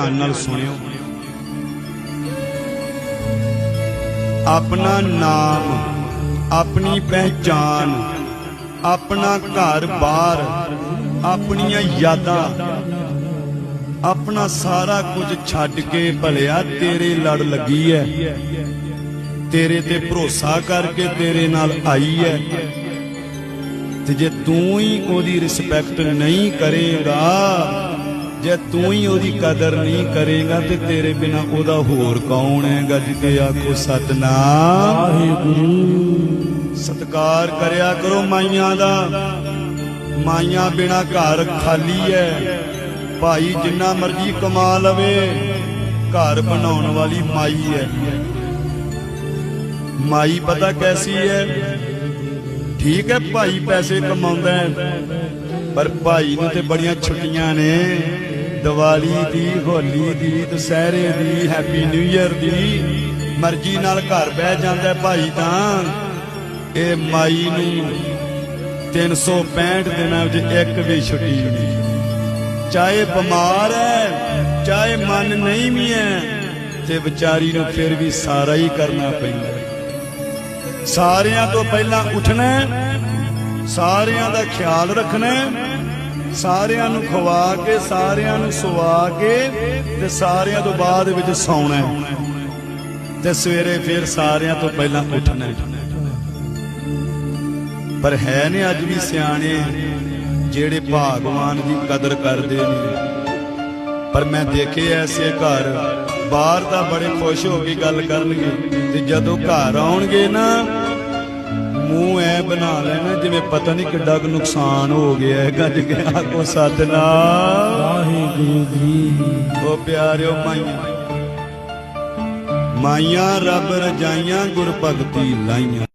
ਧਿਆਨ ਨਾਲ ਸੁਣਿਓ। ਆਪਣਾ ਨਾਮ, ਆਪਣੀ ਪਹਿਚਾਨ ਆਪਣਾ ਘਰ-ਬਾਰ ਆਪਣੀਆਂ ਯਾਦਾਂ, ਆਪਣਾ ਸਾਰਾ ਕੁਝ ਛੱਡ ਕੇ ਭਲਿਆ ਤੇਰੇ ਲੜ ਲੱਗੀ ਐ। ਤੇਰੇ ਤੇ ਭਰੋਸਾ ਕਰਕੇ ਤੇਰੇ ਨਾਲ ਆਈ ਐ। ਤੇ ਜੇ ਤੂੰ ਹੀ ਉਹਦੀ ਰਿਸਪੈਕਟ ਨਹੀਂ ਕਰੇਗਾ ਜੇ ਤੂੰ ਹੀ ਉਹਦੀ ਕਦਰ ਨਹੀਂ ਕਰੇਗਾ ਤੇ ਤੇਰੇ ਬਿਨਾ ਉਹਦਾ ਹੋਰ ਕੌਣ ਹੈ? ਗੱਜ ਕੇ ਆਖੋ ਸਤਨਾਮ। ਵਾਹਿਗੁਰੂ। ਸਤਕਾਰ ਕਰਿਆ ਕਰੋ ਮਾਈਆਂ ਦਾ। ਮਾਈਆਂ ਬਿਨਾ ਘਰ ਖਾਲੀ ਹੈ। ਭਾਈ ਜਿੰਨਾ ਮਰਜ਼ੀ ਕਮਾ ਲਵੇ ਘਰ ਬਣਾਉਣ ਵਾਲੀ ਮਾਈ ਹੈ। ਮਾਈ ਪਤਾ ਕੈਸੀ ਹੈ? ਠੀਕ ਹੈ ਭਾਈ ਪੈਸੇ ਕਮਾਉਂਦਾ ਹੈ ਪਰ ਭਾਈ ਨੂੰ ਤੇ ਬੜੀਆਂ ਛੁੱਟੀਆਂ ਨੇ। ਦੀਵਾਲੀ ਦੀ, ਹੋਲੀ ਦੀ ਦੁਸਹਿਰੇ ਦੀ ਹੈਪੀ ਨਿਊ ਇਅਰ ਦੀ। ਮਰਜ਼ੀ ਨਾਲ ਘਰ ਬਹਿ ਜਾਂਦਾ ਭਾਈ ਤਾਂ। ਇਹ ਮਾਈ ਨੂੰ 365 ਦਿਨਾਂ ਵਿੱਚ ਇੱਕ ਵੀ ਛੁੱਟੀ ਨਹੀਂ। ਚਾਹੇ ਬਿਮਾਰ ਹੈ ਚਾਹੇ ਮਨ ਨਹੀਂ ਵੀ ਹੈ ਤੇ ਵਿਚਾਰੀ ਨੂੰ ਫਿਰ ਵੀ ਸਾਰਾ ਹੀ ਕਰਨਾ ਪੈਂਦਾ ਸਾਰਿਆਂ ਤੋਂ ਪਹਿਲਾਂ ਉੱਠਣਾ ਸਾਰਿਆਂ ਦਾ ਖਿਆਲ ਰੱਖਣਾ ਸਾਰਿਆਂ ਨੂੰ ਖਵਾ ਕੇ, ਸਾਰਿਆਂ ਨੂੰ ਸੁਵਾ ਕੇ ਤੇ ਸਾਰਿਆਂ ਤੋਂ ਬਾਅਦ ਵਿੱਚ ਸੌਣਾ ਤੇ ਸਵੇਰੇ ਫਿਰ ਸਾਰਿਆਂ ਤੋਂ ਪਹਿਲਾਂ ਉੱਠਣਾ ਪਰ ਹੈ ਨੇ ਅੱਜ ਵੀ ਸਿਆਣੇ ਜਿਹੜੇ ਭਾਗਵਾਨ ਦੀ ਕਦਰ ਕਰਦੇ ਨੇ। ਪਰ ਮੈਂ ਦੇਖੇ ਐਸੇ ਘਰ, ਬਾਹਰ ਤਾਂ ਬੜੇ ਖੁਸ਼ ਹੋ ਕੇ ਗੱਲ ਕਰਨਗੇ ਤੇ ਜਦੋਂ ਘਰ ਆਉਣਗੇ ਨਾ ਮੂੰਹ ਐ ਬਣਾ ਲੈਣਾ ਜਿਵੇਂ ਪਤਾ ਨਹੀਂ ਕਿੱਡਾ ਕੁ ਨੁਕਸਾਨ ਹੋ ਗਿਆ ਹੈ ਗੱਜ ਕੇ ਆਖੋ ਸਤਨਾਮ। ਵਾਹਿਗੁਰੂ ਜੀ। ਉਹ ਪਿਆਰਿਓ ਮਾਈਆਂ ਮਾਈਆਂ ਰੱਬ ਰਜਾਈਆਂ ਗੁਰ ਭਗਤੀ ਲਾਈਆਂ।